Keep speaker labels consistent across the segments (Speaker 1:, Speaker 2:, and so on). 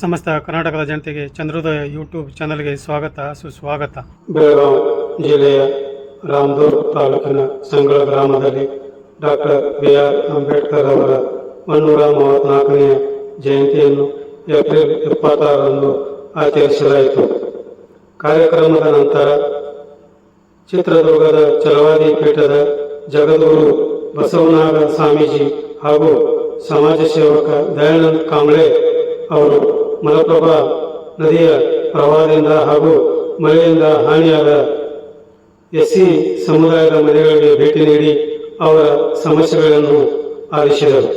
Speaker 1: ಸಮಸ್ತ ಕರ್ನಾಟಕದ ಜನತೆಗೆ ಚಂದ್ರೋದಯ ಯೂಟ್ಯೂಬ್ ಚಾನಲ್ಗೆ ಸ್ವಾಗತ, ಸುಸ್ವಾಗತ. ಬೆಳಗಾವಿ ಜಿಲ್ಲೆಯ ರಾಮದೂರ್ ತಾಲೂಕಿನ ಸಂಗಳ ಗ್ರಾಮದಲ್ಲಿ ಡಾಕ್ಟರ್ ಬಿ ಆರ್ ಅಂಬೇಡ್ಕರ್ ಅವರ ಮುನ್ನೂರ ಮೂವತ್ನಾಲ್ಕನೆಯ ಜಯಂತಿಯನ್ನು ಏಪ್ರಿಲ್ ಇಪ್ಪತ್ತಾರರಂದು ಆಚರಿಸಲಾಯಿತು. ಕಾರ್ಯಕ್ರಮದ ನಂತರ ಚಿತ್ರದುರ್ಗದ ಚಲವಾದಿ ಪೀಠದ ಜಗದೂರು ಬಸವನಾಗ ಸ್ವಾಮೀಜಿ ಹಾಗೂ ಸಮಾಜ ಸೇವಕ ದಯಾನಂದ್ ಕಾಂಬ್ಳೆ ಅವರು ಮಲಪ್ರಭಾ ನದಿಯ ಪ್ರವಾಹದಿಂದ ಹಾಗೂ ಮಳೆಯಿಂದ ಹಾನಿಯಾದ ಎಸ್ಸಿ ಸಮುದಾಯದ ಮನೆಗಳಿಗೆ ಭೇಟಿ ನೀಡಿ ಅವರ ಸಮಸ್ಯೆಗಳನ್ನು ಆಲಿಸಿದರು.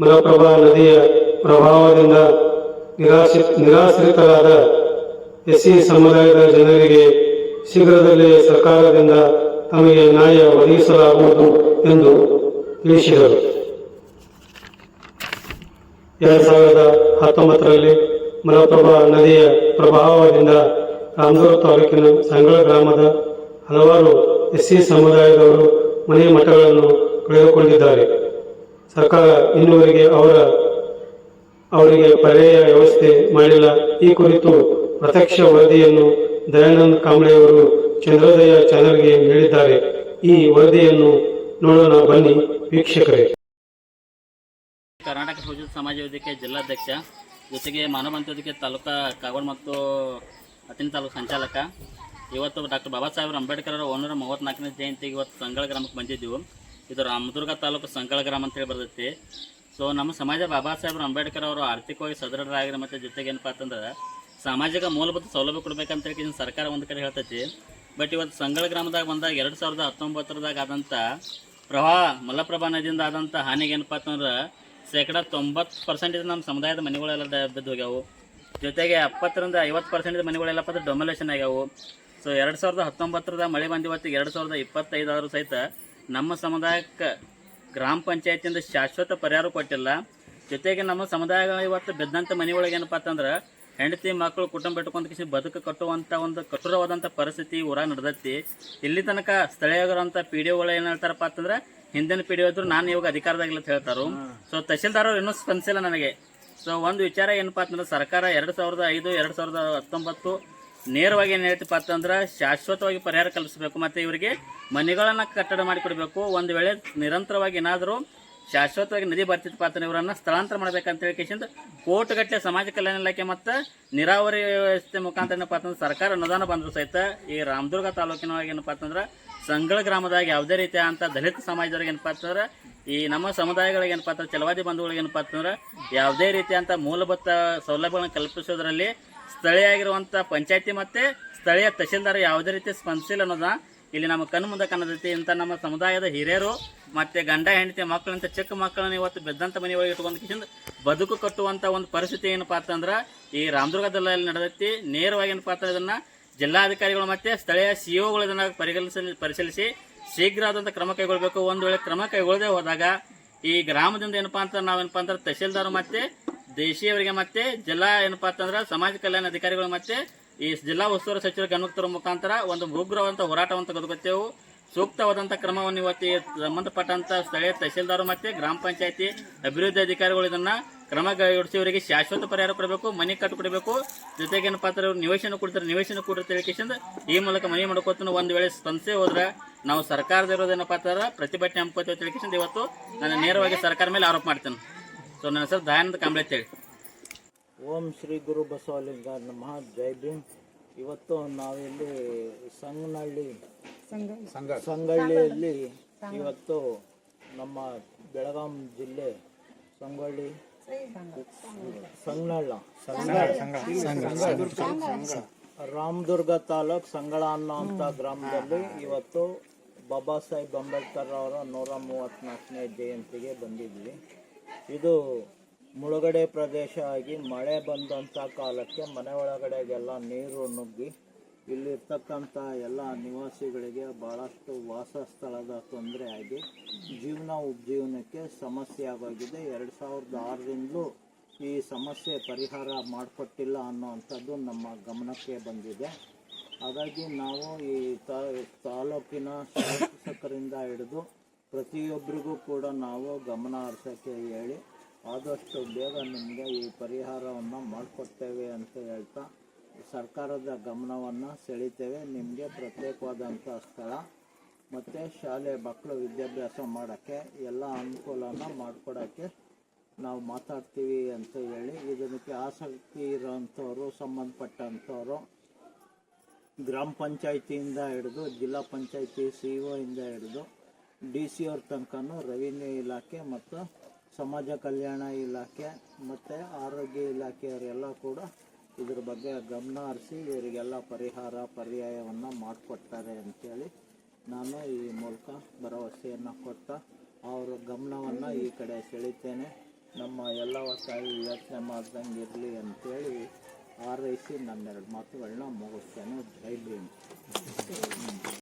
Speaker 1: ಮಲಪ್ರಭಾ ನದಿಯ ಪ್ರಭಾವದಿಂದ ನಿರಾಶಿ, ನಿರಾಶ್ರಿತರಾದ ಎಸ್ಸಿ ಸಮುದಾಯದ ಜನರಿಗೆ ಶೀಘ್ರದಲ್ಲೇ ಸರ್ಕಾರದಿಂದ ತಮಗೆ ನ್ಯಾಯ ಒದಗಿಸಲಾಗುವುದು ಎಂದು ತಿಳಿಸಿದರು. ಎರಡು ಸಾವಿರದ ಹತ್ತೊಂಬತ್ತರಲ್ಲಿ ಮಲಪ್ರಭಾ ನದಿಯ ಪ್ರಭಾವದಿಂದ ರಾಮದೂರು ತಾಲೂಕಿನ ಸಂಗಳ ಗ್ರಾಮದ ಹಲವಾರು ಎಸ್ಸಿ ಸಮುದಾಯದವರು ಮನೆ ಮಠಗಳನ್ನು ಕಳೆದುಕೊಂಡಿದ್ದಾರೆ. ಸರ್ಕಾರ ಇನ್ನುವರೆಗೆ ಅವರ, ಅವರಿಗೆ ಪರ್ಯಾಯ ವ್ಯವಸ್ಥೆ ಮಾಡಿಲ್ಲ. ಈ ಕುರಿತು ಪ್ರತ್ಯಕ್ಷ ವರದಿಯನ್ನು ದಯಾನಂದ ಕಾಂಬ್ಳೆಯವರು ಚಂದ್ರೋದಯ ಚಾನಲ್ಗೆ ನೀಡಿದ್ದಾರೆ. ಈ ವರದಿಯನ್ನು ನೋಡೋಣ ಬನ್ನಿ ವೀಕ್ಷಕರೇ.
Speaker 2: ಕರ್ನಾಟಕ ಸೂಚಿತ ಸಮಾಜ ವೇದಿಕೆ ಜಿಲ್ಲಾಧ್ಯಕ್ಷ, ಜೊತೆಗೆ ಮಾನವ ವೇದಿಕೆ ತಾಲೂಕಾ ಕಾಗವಾಡ ಮತ್ತು ಅತಿನಿ ತಾಲೂಕು ಸಂಚಾಲಕ, ಇವತ್ತು ಡಾಕ್ಟರ್ ಬಾಬಾ ಸಾಹೇಬ್ ಅಂಬೇಡ್ಕರ್ ಅವರ ಒಂದೂರ ಮೂವತ್ತ್ನಾಲ್ಕನೇ ಜಯಂತಿಗೆ ಇವತ್ತು ಸಂಗಳ ಗ್ರಾಮಕ್ಕೆ ಬಂದಿದ್ದೆವು. ಇದು ರಾಮದುರ್ಗ ತಾಲೂಕು ಸಂಗಳ ಗ್ರಾಮ ಅಂತೇಳಿ ಬರ್ತೈತಿ. ಸೊ ನಮ್ಮ ಸಮಾಜ ಬಾಬಾ ಸಾಹೇಬ್ ಅಂಬೇಡ್ಕರ್ ಅವರು ಆರ್ಥಿಕವಾಗಿ ಸದೃಢರಾಗಿರೋ ಮತ್ತು ಜೊತೆಗೆ ಏನಪ್ಪ ಅಂತಂದ್ರೆ ಸಾಮಾಜಿಕ ಮೂಲಭೂತ ಸೌಲಭ್ಯ ಕೊಡ್ಬೇಕಂತ ಸರ್ಕಾರ ಒಂದು ಕಡೆ ಹೇಳ್ತೈತಿ. ಬಟ್ ಇವತ್ತು ಸಂಗಳ ಗ್ರಾಮದಾಗ ಬಂದಾಗ ಎರಡು ಸಾವಿರದ ಹತ್ತೊಂಬತ್ತರದಾಗ ಆದಂಥ ಪ್ರವಾಹ, ಮಲಪ್ರಭಾ ನದಿಯಿಂದ ಆದಂಥ ಹಾನಿಗೆ ಏನಪ್ಪ ಅಂತಂದ್ರೆ ಶೇಕಡ ತೊಂಬತ್ತು ಪರ್ಸೆಂಟೇಜ್ ನಮ್ಮ ಸಮುದಾಯದ ಮನೆಗಳೆಲ್ಲ ಬಿದ್ದು ಹೋಗ್ಯಾವು. ಜೊತೆಗೆ ಎಪ್ಪತ್ತರಿಂದ ಐವತ್ತು ಪರ್ಸೆಂಟೇಜ್ ಮನೆಗಳೆಲ್ಲಪ್ಪ ಅಂದ್ರೆ ಡೊಮಿನೇಷನ್ ಆಗ್ಯಾವು. ಸೊ ಎರಡು ಸಾವಿರದ ಹತ್ತೊಂಬತ್ತರದ ಮಳೆ ಬಂದು ಇವತ್ತಿಗೆ ಎರಡು ಸಾವಿರದ ಇಪ್ಪತ್ತೈದಾದರೂ ಸಹಿತ ನಮ್ಮ ಸಮುದಾಯಕ್ಕೆ ಗ್ರಾಮ ಪಂಚಾಯತಿಯಿಂದ ಶಾಶ್ವತ ಪರಿಹಾರ ಕೊಟ್ಟಿಲ್ಲ. ಜೊತೆಗೆ ನಮ್ಮ ಸಮುದಾಯ ಇವತ್ತು ಬಿದ್ದಂಥ ಮನೆಯೊಳಗೆ ಏನಪ್ಪ ಅಂತಂದ್ರೆ ಹೆಂಡತಿ, ಮಕ್ಕಳು ಕುಟುಂಬ ಇಟ್ಕೊಂಡ್ ಬದುಕು ಕಟ್ಟುವಂಥ ಒಂದು ಕಠೋರವಾದಂಥ ಪರಿಸ್ಥಿತಿ ಊರಾಗ ನಡೆದೈತಿ. ಇಲ್ಲಿ ತನಕ ಸ್ಥಳೀಯರಂಥ ಪಿ ಡಿ ಒಗಳು ಏನು ಹೇಳ್ತಾರಪ್ಪ ಅಂತಂದ್ರೆ ಹಿಂದಿನ ಪಿ ಡಿ ಇದ್ರು ನಾನು ಇವಾಗ ಅಧಿಕಾರದಾಗಿಲ್ಲ ಅಂತ ಹೇಳ್ತಾರು. ಸೊ ತಹಶೀಲ್ದಾರ್ ಅವ್ರು ಇನ್ನೂ ಸ್ಪಂದಿಸಿಲ್ಲ ನನಗೆ. ಸೊ ಒಂದು ವಿಚಾರ ಏನಪ್ಪಾ ಅಂತಂದ್ರೆ ಸರ್ಕಾರ ಎರಡು ಸಾವಿರದ ಐದು ಎರಡು ಸಾವಿರದ ಹತ್ತೊಂಬತ್ತು ನೇರವಾಗಿ ಏನು ಹೇಳ್ತಪ್ಪ ಅಂತಂದ್ರೆ ಶಾಶ್ವತವಾಗಿ ಪರಿಹಾರ ಕಲ್ಪಿಸಬೇಕು ಮತ್ತು ಇವರಿಗೆ ಮನೆಗಳನ್ನು ಕಟ್ಟಡ ಮಾಡಿಕೊಡ್ಬೇಕು. ಒಂದು ವೇಳೆ ನಿರಂತರವಾಗಿ ಏನಾದರೂ ಶಾಶ್ವತವಾಗಿ ನದಿ ಬರ್ತಿತ್ತು ಅಂತಂದ್ರೆ ಇವರನ್ನು ಸ್ಥಳಾಂತರ ಮಾಡಬೇಕಂತ ಹೇಳಿ ಕೇಸಿಂದ ಕೋಟಿಗಟ್ಟಲೆ ಸಮಾಜ ಕಲ್ಯಾಣ ಇಲಾಖೆ ಮತ್ತು ನೀರಾವರಿ ವ್ಯವಸ್ಥೆ ಮುಖಾಂತರ ಏನಪ್ಪ ಅಂತಂದ್ರೆ ಸರ್ಕಾರ ಅನುದಾನ ಬಂದ್ರು ಸಹಿತ ಈ ರಾಮದುರ್ಗ ತಾಲೂಕಿನವಾಗಿ ಏನಪ್ಪ ಅಂತಂದ್ರೆ ಸಂಗಳ ಗ್ರಾಮದಾಗ ಯಾವುದೇ ರೀತಿಯ ಅಂತ ದಲಿತ ಸಮಾಜದವ್ರಿಗೆ ಏನಪ್ಪಾ ಅಂತಂದ್ರೆ ಈ ನಮ್ಮ ಸಮುದಾಯಗಳಿಗೆ ಏನಪ್ಪಾ ಅಂತಂದ್ರೆ ಚಲವಾದಿ ಬಂಧುಗಳಿಗೆ ಏನಪ್ಪಾ ಅಂತಂದ್ರೆ ಯಾವುದೇ ರೀತಿಯಂತ ಮೂಲಭೂತ ಸೌಲಭ್ಯಗಳನ್ನು ಕಲ್ಪಿಸೋದ್ರಲ್ಲಿ ಸ್ಥಳೀಯಾಗಿರುವಂಥ ಪಂಚಾಯತಿ ಮತ್ತೆ ಸ್ಥಳೀಯ ತಹಶೀಲ್ದಾರ್ ಯಾವುದೇ ರೀತಿ ಸ್ಪಂದಿಸಿಲ್ಲ ಅನ್ನೋದ ಇಲ್ಲಿ ನಮ್ಮ ಕಣ್ಣು ಮುಂದೆ ಕಾಣದೈತಿ ಇಂಥ ನಮ್ಮ ಸಮುದಾಯದ ಹಿರಿಯರು ಮತ್ತೆ ಗಂಡ, ಹೆಂಡತಿ ಮಕ್ಕಳಂತ ಚಿಕ್ಕ ಮಕ್ಕಳನ್ನ ಇವತ್ತು ಬೆದ್ದಂತ ಮನೆ ಒಳಗೆ ಇಟ್ಕೊಂಡು ಕಿಶಿಂದ ಬದುಕು ಕಟ್ಟುವಂತ ಒಂದು ಪರಿಸ್ಥಿತಿ ಏನಪ್ಪಾ ಅಂತಂದ್ರ ಈ ರಾಮದುರ್ಗದಲ್ಲಿ ನಡೆದೈತಿ. ನೇರವಾಗಿ ಏನಪ್ಪಾ ಅಂತಂದ್ರೆ ಇದನ್ನ ಜಿಲ್ಲಾಧಿಕಾರಿಗಳು ಮತ್ತೆ ಸ್ಥಳೀಯ ಸಿಇಒಗಳು ಇದನ್ನ ಪರಿಗಣಿಸಿ, ಪರಿಶೀಲಿಸಿ ಶೀಘ್ರ ಆದಂತ ಕ್ರಮ ಕೈಗೊಳ್ಳಬೇಕು ಒಂದು ವೇಳೆ ಕ್ರಮ ಕೈಗೊಳ್ಳದೆ ಹೋದಾಗ ಈ ಗ್ರಾಮದಿಂದ ಏನಪ್ಪಾ ಅಂತ ನಾವೇನಪ್ಪಾ ಅಂದ್ರೆ ತಹಶೀಲ್ದಾರ್ ಮತ್ತೆ ದೇಶೀಯವರಿಗೆ ಮತ್ತೆ ಜಿಲ್ಲಾ ಏನಪ್ಪಾ ಅಂತಂದ್ರೆ ಸಮಾಜ ಕಲ್ಯಾಣ ಅಧಿಕಾರಿಗಳು ಮತ್ತೆ ಈ ಜಿಲ್ಲಾ ಉಸ್ತುವಾರಿ ಸಚಿವರ ಗಮನಕ್ಕೆ ತರುವ ಮುಖಾಂತರ ಒಂದು ಉಗ್ರವಾದಂಥ ಹೋರಾಟವನ್ನು ತೆಗೆದುಕೊತ್ತೇವು. ಸೂಕ್ತವಾದಂಥ ಕ್ರಮವನ್ನು ಇವತ್ತು ಈ ಸಂಬಂಧಪಟ್ಟಂತ ಸ್ಥಳೀಯ ತಹಶೀಲ್ದಾರ್ ಮತ್ತೆ ಗ್ರಾಮ ಪಂಚಾಯತಿ ಅಭಿವೃದ್ಧಿ ಅಧಿಕಾರಿಗಳು ಇದನ್ನ ಕ್ರಮ ಇವರಿಗೆ ಶಾಶ್ವತ ಪರಿಹಾರ ಕೊಡಬೇಕು ಮನೆ ಕಟ್ಟು ಕೊಡಬೇಕು. ಜೊತೆಗೆ ಏನಪ್ಪಾ ಅಂದ್ರೆ ನಿವೇಶನ ಕೊಡ್ತಾರೆ ನಿವೇಶನ ಕೊಡ್ತಾರೆ ಈ ಮೂಲಕ ಮನೆ ಮಾಡ್ಕೋತ ಒಂದು ವೇಳೆ ಸಂಸ್ಥೆ ಹೋದ್ರೆ ನಾವು ಸರ್ಕಾರದ ಇರೋದೇನಪ್ಪ ಅಂತಂದ್ರೆ ಪ್ರತಿಭಟನೆ ಹಮ್ಕೋತೇವೆ ತಿಳಿಕೇಶನ್ ಇವತ್ತು ನಾನು ನೇರವಾಗಿ ಸರ್ಕಾರ ಮೇಲೆ ಆರೋಪ ಮಾಡ್ತೇನೆ. ಸೊ ನನ್ನ ಹೆಸರು ದಯಾನಂದ ಕಾಂಬ್ಳೆ ಅಂತೇಳಿ
Speaker 3: ಓಂ ಶ್ರೀ ಗುರು ಬಸವಲಿಂಗ ನಮಃ. ಜೈ ಭೀಮ್. ಇವತ್ತು ನಾವಿಲ್ಲಿ ಸಂಗನಹಳ್ಳಿ ಸಂಗಳ್ಳಿಯಲ್ಲಿ ಇವತ್ತು ನಮ್ಮ ಬೆಳಗಾಂ ಜಿಲ್ಲೆ ಸಂಗೊಳ್ಳಿ ಸಂಗನಳ್ಳ ರಾಮದುರ್ಗ ತಾಲೂಕ್ ಸಂಗಳ ಅನ್ನೋ ಅಂತ ಗ್ರಾಮದಲ್ಲಿ ಇವತ್ತು ಬಾಬಾ ಸಾಹೇಬ್ ಅಂಬೇಡ್ಕರ್ ಅವರ ನೂರ ಮೂವತ್ತ್ನಾಲ್ಕನೇ ಜಯಂತಿಗೆ ಬಂದಿದ್ವಿ. ಇದು ಮುಳುಗಡೆ ಪ್ರದೇಶ ಆಗಿ ಮಳೆ ಬಂದಂಥ ಕಾಲಕ್ಕೆ ಮನೆ ಒಳಗಡೆಗೆಲ್ಲ ನೀರು ನುಗ್ಗಿ ಇಲ್ಲಿರ್ತಕ್ಕಂಥ ಎಲ್ಲ ನಿವಾಸಿಗಳಿಗೆ ಭಾಳಷ್ಟು ವಾಸಸ್ಥಳದ ತೊಂದರೆ ಆಗಿ ಜೀವನ ಉಪಜೀವನಕ್ಕೆ ಸಮಸ್ಯೆ ಆಗೋಗಿದೆ ಎರಡು ಸಾವಿರದ ಆರರಿಂದಲೂ ಈ ಸಮಸ್ಯೆ ಪರಿಹಾರ ಮಾಡಿಕೊಟ್ಟಿಲ್ಲ ಅನ್ನೋವಂಥದ್ದು ನಮ್ಮ ಗಮನಕ್ಕೆ ಬಂದಿದೆ. ಹಾಗಾಗಿ ನಾವು ಈ ತಾಲೂಕಿನ ಶಾಸಕರಿಂದ ಹಿಡಿದು ಪ್ರತಿಯೊಬ್ಬರಿಗೂ ಕೂಡ ನಾವು ಗಮನ ಹರಿಸೋಕ್ಕೆ ಹೇಳಿ ಆದಷ್ಟು ಬೇಗ ನಿಮಗೆ ಈ ಪರಿಹಾರವನ್ನು ಮಾಡಿಕೊಡ್ತೇವೆ ಅಂತ ಹೇಳ್ತಾ ಸರ್ಕಾರದ ಗಮನವನ್ನು ಸೆಳಿತೇವೆ. ನಿಮಗೆ ಪ್ರತ್ಯೇಕವಾದಂಥ ಸ್ಥಳ ಮತ್ತು ಶಾಲೆ ಮಕ್ಕಳು ವಿದ್ಯಾಭ್ಯಾಸ ಮಾಡೋಕ್ಕೆ ಎಲ್ಲ ಅನುಕೂಲನ ಮಾಡಿಕೊಡೋಕ್ಕೆ ನಾವು ಮಾತಾಡ್ತೀವಿ ಅಂತ ಹೇಳಿ ಇದಕ್ಕೆ ಆಸಕ್ತಿ ಇರೋಂಥವ್ರು, ಸಂಬಂಧಪಟ್ಟಂಥವ್ರು ಗ್ರಾಮ ಪಂಚಾಯತಿಯಿಂದ ಹಿಡಿದು ಜಿಲ್ಲಾ ಪಂಚಾಯಿತಿ ಸಿ ಇಂದ ಹಿಡಿದು ಡಿ ಸಿ ಅವ್ರ ತನಕನೂ ರೆವಿನ್ಯೂ ಇಲಾಖೆ ಮತ್ತು ಸಮಾಜ ಕಲ್ಯಾಣ ಇಲಾಖೆ ಮತ್ತು ಆರೋಗ್ಯ ಇಲಾಖೆಯವರೆಲ್ಲ ಕೂಡ ಇದ್ರ ಬಗ್ಗೆ ಗಮನ ಹರಿಸಿ ಇವರಿಗೆಲ್ಲ ಪರಿಹಾರ, ಪರ್ಯಾಯವನ್ನು ಮಾಡಿಕೊಡ್ತಾರೆ ಅಂಥೇಳಿ ನಾನು ಈ ಮೂಲಕ ಭರವಸೆಯನ್ನು ಕೊಟ್ಟ ಅವರ ಗಮನವನ್ನು ಈ ಕಡೆ ಸೆಳಿತೇನೆ. ನಮ್ಮ ಎಲ್ಲ ತಾಯಿ ಯೋಚನೆ ಮಾಡ್ದಂಗೆ ಇರಲಿ ಅಂಥೇಳಿ ಹಾರೈಸಿ ನನ್ನೆರಡು ಮಾತುಗಳನ್ನ ಮುಗಿಸ್ತೇನೆ. ಜೈ ಭೀಮ್.